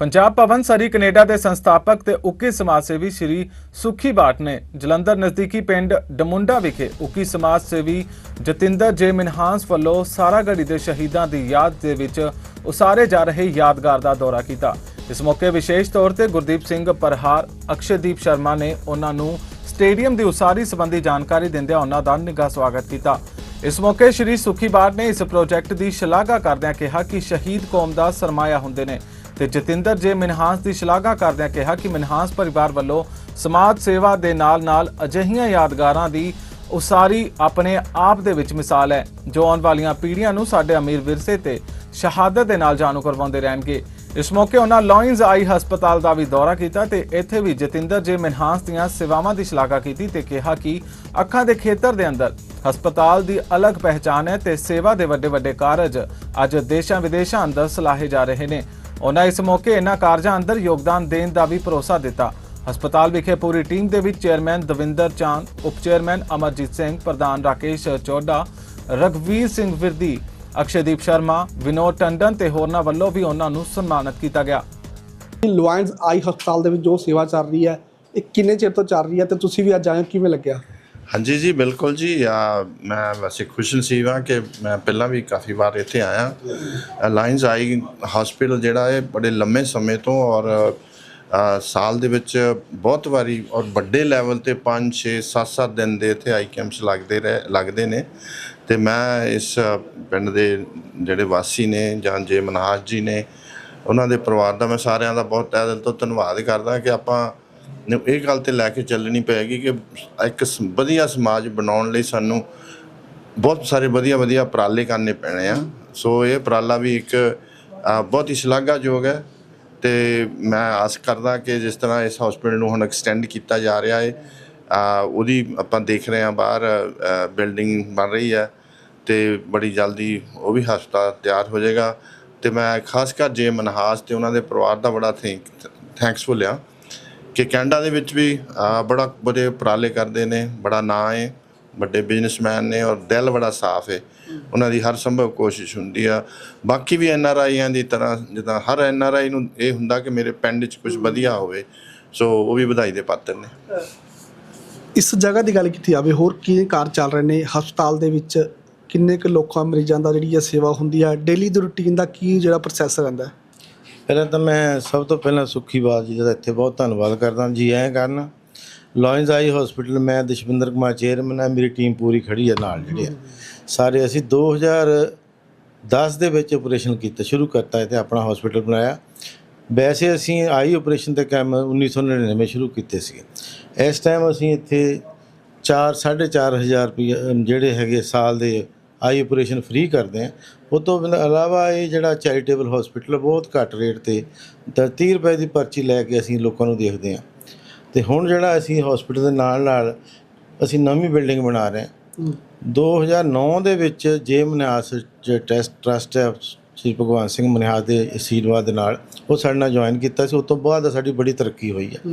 ਪੰਜਾਬ ਭਵਨ ਸਰੀ Canada ਦੇ ਸੰਸਥਾਪਕ ਤੇ ਉੱਕੀ ਸਮਾਜ ਸੇਵੀ ਸ਼੍ਰੀ ਸੁਖੀ ਬਾਟ ਨੇ ਜਲੰਧਰ ਨਜ਼ਦੀਕੀ ਪਿੰਡ ਡਮੁੰਡਾ ਵਿਖੇ ਉੱਕੀ ਸਮਾਜ ਸੇਵੀ ਜਤਿੰਦਰ ਜੇ ਮਿਨਹਾਂਸ ਵੱਲੋਂ ਸਾਰਾਗੜੀ ਦੇ ਸ਼ਹੀਦਾਂ ਦੀ ਯਾਦ ਦੇ ਵਿੱਚ ਉਸਾਰੇ ਜਾ ਰਹੇ ਯਾਦਗਾਰ ਦਾ ਦੌਰਾ ਕੀਤਾ। ਇਸ ਮੌਕੇ ਵਿਸ਼ੇਸ਼ ਤੌਰ ਤੇ ਗੁਰਦੀਪ ਸਿੰਘ ਪਰਹਾਰ, ਅਕਸ਼ਦੀਪ ਸ਼ਰਮਾ ਨੇ ਉਹਨਾਂ ਨੂੰ ਸਟੇਡੀਅਮ ਦੀ ਉਸਾਰੀ ਸੰਬੰਧੀ ਜਾਣਕਾਰੀ ਦਿੰਦਿਆਂ ਉਹਨਾਂ ਦਾ ਨਿੱਘਾ ਸਵਾਗਤ ਕੀਤਾ। ਇਸ ਮੌਕੇ ਸ਼੍ਰੀ ਸੁਖੀ ਬਾਟ ਨੇ ਇਸ ਪ੍ਰੋਜੈਕਟ ਦੀ ਸ਼ਲਾਘਾ ਕਰਦਿਆਂ ਕਿਹਾ ਕਿ ਸ਼ਹੀਦ ਕੌਮ ਦਾ ਸਰਮਾਇਆ ਹੁੰਦੇ ਨੇ। ਤੇ ਜਤਿੰਦਰ ਜੇ ਮਿਨਹਾਸ ਦੀ ਸ਼ਲਾਘਾ ਕਰਦਿਆਂ ਕਿਹਾ ਕਿ ਮਿਨਹਾਸ ਪਰਿਵਾਰ ਵੱਲੋਂ ਸਮਾਜ ਸੇਵਾ ਦੇ ਨਾਲ-ਨਾਲ ਅਜਿਹੀਆਂ ਯਾਦਗਾਰਾਂ ਦੀ ਉਸਾਰੀ ਆਪਣੇ ਆਪ ਦੇ ਵਿੱਚ ਮਿਸਾਲ ਹੈ, ਜੋ ਆਉਣ ਵਾਲੀਆਂ ਪੀੜ੍ਹੀਆਂ ਨੂੰ ਸਾਡੇ ਅਮੀਰ ਵਿਰਸੇ ਤੇ ਸ਼ਹਾਦਤ ਦੇ ਨਾਲ ਜਾਣੂ ਕਰਵਾਉਂਦੇ ਰਹਿਣਗੇ। ਇਸ ਮੌਕੇ ਉਹਨਾਂ ਲਾਇਨਜ਼ ਆਈ ਹਸਪਤਾਲ ਦਾ ਵੀ ਦੌਰਾ ਕੀਤਾ ਤੇ ਇੱਥੇ ਵੀ ਜਤਿੰਦਰ ਜੇ ਮਿਨਹਾਸ ਦੀਆਂ ਸੇਵਾਵਾਂ ਦੀ ਸ਼ਲਾਘਾ ਕੀਤੀ ਤੇ ਕਿਹਾ ਕਿ ਅੱਖਾਂ ਦੇ ਖੇਤਰ ਦੇ ਅੰਦਰ ਹਸਪਤਾਲ ਦੀ ਅਲੱਗ ਪਹਿਚਾਨ ਹੈ ਤੇ ਸੇਵਾ ਦੇ ਵੱਡੇ ਵੱਡੇ ਕਾਰਜ ਅੱਜ ਦੇਸ਼ਾਂ ਵਿਦੇਸ਼ਾਂ ਅੰਦਰ ਸਲਾਹੇ ਜਾ ਰਹੇ ਨੇ। ਉਹਨਾਂ ਇਸ ਮੌਕੇ ਇਹਨਾਂ ਕਾਰਜਾਂ ਅੰਦਰ ਯੋਗਦਾਨ ਦੇਣ ਦਾ ਵੀ ਭਰੋਸਾ ਦਿੱਤਾ। ਹਸਪਤਾਲ ਵਿਖੇ ਪੂਰੀ ਟੀਮ ਦੇ ਵਿੱਚ ਚੇਅਰਮੈਨ ਦਵਿੰਦਰ ਚਾਂਦ, ਉਪ ਚੇਅਰਮੈਨ ਅਮਰਜੀਤ ਸਿੰਘ, ਪ੍ਰਧਾਨ ਰਾਕੇਸ਼ ਚੋਡਾ ਰਗਵੀਰ ਸਿੰਘ ਵਿਰਦੀ ਅਕਸ਼ਯਦੀਪ ਸ਼ਰਮਾ, ਵਿਨੋਦ ਟੰਡਨ ਤੇ ਹੋਰਨਾਂ ਵੱਲੋਂ ਵੀ ਉਹਨਾਂ ਨੂੰ ਸਨਮਾਨਿਤ ਕੀਤਾ ਗਿਆ। ਲੁਆਇੰਸ ਆਈ ਹਸਪਤਾਲ ਦੇ ਵਿੱਚ ਜੋ ਸੇਵਾ ਚੱਲ ਰਹੀ ਹੈ, ਇਹ ਕਿੰਨੇ ਚਿਰ ਤੋਂ ਚੱਲ ਰਹੀ ਹੈ ਤੇ ਤੁਸੀਂ ਵੀ ਅੱਜ ਆਏ ਕਿਵੇਂ ਲੱਗਿਆ? ਹਾਂਜੀ ਜੀ, ਬਿਲਕੁਲ ਜੀ। ਆ, ਮੈਂ ਵੈਸੇ ਖੁਸ਼ ਨਸੀਬ ਹਾਂ ਕਿ ਮੈਂ ਪਹਿਲਾਂ ਵੀ ਕਾਫੀ ਵਾਰ ਇੱਥੇ ਆਇਆ। ਅਲਾਈਨਸ ਆਈ ਹਸਪੀਟਲ ਜਿਹੜਾ ਹੈ ਬੜੇ ਲੰਮੇ ਸਮੇਂ ਤੋਂ ਔਰ ਸਾਲ ਦੇ ਵਿੱਚ ਬਹੁਤ ਵਾਰੀ ਔਰ ਵੱਡੇ ਲੈਵਲ ਤੇ 5 6 7 7 ਦਿਨ ਦੇ ਇੱਥੇ ਆਈ ਕੈਂਪਸ ਲੱਗਦੇ ਰਹੇ, ਲੱਗਦੇ ਨੇ। ਤੇ ਮੈਂ ਇਸ ਪਿੰਡ ਦੇ ਜਿਹੜੇ ਵਾਸੀ ਨੇ ਜਾਂ ਜੇ ਮਨਹਾਜ ਜੀ ਨੇ, ਉਹਨਾਂ ਦੇ ਪਰਿਵਾਰ ਦਾ ਮੈਂ ਸਾਰਿਆਂ ਦਾ ਬਹੁਤ ਤਹਿ ਦਿਲ ਤੋਂ ਧੰਨਵਾਦ ਕਰਦਾ ਕਿ ਆਪਾਂ ਨੂੰ ਇਹ ਗੱਲ ਤੇ ਲੈ ਕੇ ਚੱਲਣੀ ਪਏਗੀ ਕਿ ਇੱਕ ਵਧੀਆ ਸਮਾਜ ਬਣਾਉਣ ਲਈ ਸਾਨੂੰ ਬਹੁਤ ਸਾਰੇ ਵਧੀਆ ਵਧੀਆ ਉਪਰਾਲੇ ਕਰਨੇ ਪੈਣੇ ਆ। ਸੋ ਇਹ ਉਪਰਾਲਾ ਵੀ ਇੱਕ ਬਹੁਤ ਹੀ ਸ਼ਲਾਘਾਯੋਗ ਹੈ ਤੇ ਮੈਂ ਆਸ ਕਰਦਾ ਕਿ ਜਿਸ ਤਰ੍ਹਾਂ ਇਸ ਹਸਪੀਟਲ ਨੂੰ ਹੁਣ ਐਕਸਟੈਂਡ ਕੀਤਾ ਜਾ ਰਿਹਾ ਹੈ ਉਹਦੀ ਆਪਾਂ ਦੇਖ ਰਹੇ ਹਾਂ ਬਾਹਰ ਬਿਲਡਿੰਗ ਬਣ ਰਹੀ ਹੈ ਤੇ ਬੜੀ ਜਲਦੀ ਉਹ ਵੀ ਹਸਪਤਾਲ ਤਿਆਰ ਹੋ ਜਾਏਗਾ। ਤੇ ਮੈਂ ਖਾਸ ਕਰ ਜੇ ਮਨਹਾਸ ਤੇ ਉਹਨਾਂ ਦੇ ਪਰਿਵਾਰ ਦਾ ਬੜਾ ਥੈਂਕ ਥੈਂਕਸਫੁਲ ਆ। ਕਿ ਕੈਨੇਡਾ ਦੇ ਵਿੱਚ ਵੀ ਬੜਾ ਬੜੇ ਉਪਰਾਲੇ ਕਰਦੇ ਨੇ, ਬੜਾ ਨਾਂ ਹੈ ਵੱਡੇ ਬਿਜ਼ਨਸਮੈਨ ਨੇ ਔਰ ਦਿਲ ਬੜਾ ਸਾਫ਼ ਹੈ ਉਹਨਾਂ ਦੀ ਹਰ ਸੰਭਵ ਕੋਸ਼ਿਸ਼ ਹੁੰਦੀ ਆ। ਬਾਕੀ ਵੀ ਐਨ ਆਰ ਆਈਆਂ ਦੀ ਤਰ੍ਹਾਂ, ਜਿੱਦਾਂ ਹਰ ਐਨ ਆਰ ਆਈ ਨੂੰ ਇਹ ਹੁੰਦਾ ਕਿ ਮੇਰੇ ਪਿੰਡ 'ਚ ਕੁਝ ਵਧੀਆ ਹੋਵੇ, ਸੋ ਉਹ ਵੀ ਵਧਾਈ ਦੇ ਪਾਤਰ ਨੇ। ਇਸ ਜਗ੍ਹਾ ਦੀ ਗੱਲ ਕੀਤੀ ਜਾਵੇ, ਹੋਰ ਕੀ ਕਾਰ ਚੱਲ ਰਹੇ ਨੇ? ਹਸਪਤਾਲ ਦੇ ਵਿੱਚ ਕਿੰਨੇ ਕੁ ਲੋਕਾਂ, ਮਰੀਜ਼ਾਂ ਦਾ ਜਿਹੜੀ ਇਹ ਸੇਵਾ ਹੁੰਦੀ ਹੈ ਡੇਲੀ ਦੀ ਰੁਟੀਨ ਦਾ ਕੀ ਜਿਹੜਾ ਪ੍ਰੋਸੈਸ ਰਹਿੰਦਾ? ਹੈ ਪਹਿਲਾਂ ਤਾਂ ਮੈਂ ਸਭ ਤੋਂ ਪਹਿਲਾਂ ਸੁੱਖੀ ਬਾਦ ਜੀ ਦਾ ਇੱਥੇ ਬਹੁਤ ਧੰਨਵਾਦ ਕਰਦਾ ਜੀ ਐਂ ਕਰਨ। ਲਾਇਨਸ ਆਈ ਹਸਪੀਟਲ ਮੈਂ ਦਸ਼ਵਿੰਦਰ ਕੁਮਾਰ ਚੇਅਰਮੈਨ ਹੈ ਮੇਰੀ ਟੀਮ ਪੂਰੀ ਖੜੀ ਹੈ ਨਾਲ ਜਿਹੜੇ ਆ। ਸਾਰੇ ਅਸੀਂ 2010 ਦੇ ਵਿੱਚ ਆਪਰੇਸ਼ਨ ਕੀਤਾ ਸ਼ੁਰੂ ਕਰਤਾ ਇੱਥੇ ਆਪਣਾ ਹਸਪੀਟਲ ਬਣਾਇਆ। ਵੈਸੇ ਅਸੀਂ ਆਈ ਆਪਰੇਸ਼ਨ ਤੇ ਕੰਮ 1999 ਸ਼ੁਰੂ ਕੀਤੇ ਸੀ ਇਸ ਟਾਈਮ ਅਸੀਂ ਇੱਥੇ 4 4500 ਰੁਪਏ ਜਿਹੜੇ ਹੈਗੇ ਸਾਲ ਦੇ ਆਈ ਆਪਰੇਸ਼ਨ ਫ੍ਰੀ ਕਰਦੇ ਆ। ਉਹ ਤੋਂ ਇਲਾਵਾ ਇਹ ਜਿਹੜਾ ਚੈਰੀਟੇਬਲ ਹਸਪੀਟਲ ਬਹੁਤ ਘੱਟ ਰੇਟ ਤੇ ਤਾਂ 30 ਰੁਪਏ ਦੀ ਪਰਚੀ ਲੈ ਕੇ ਅਸੀਂ ਲੋਕਾਂ ਨੂੰ ਦੇਖਦੇ ਆ। ਤੇ ਹੁਣ ਜਿਹੜਾ ਅਸੀਂ ਹਸਪੀਟਲ ਦੇ ਨਾਲ ਨਾਲ ਅਸੀਂ ਨਵੀਂ ਬਿਲਡਿੰਗ ਬਣਾ ਰਹੇ ਹਾਂ। 2009 ਦੇ ਵਿੱਚ ਜੇ ਮਨਿਆਸ ਜੋ ਟੈਸਟ ਟਰਸਟ ਹੈ ਸ਼੍ਰੀ ਭਗਵਾਨ ਸਿੰਘ ਮਨਿਆਸ ਦੇ ਅਸ਼ੀਰਵਾਦ ਦੇ ਨਾਲ ਉਹ ਸਾਡੇ ਨਾਲ ਜੁਆਇਨ ਕੀਤਾ ਸੀ। ਉਸ ਤੋਂ ਬਾਅਦ ਸਾਡੀ ਬੜੀ ਤਰੱਕੀ ਹੋਈ ਹੈ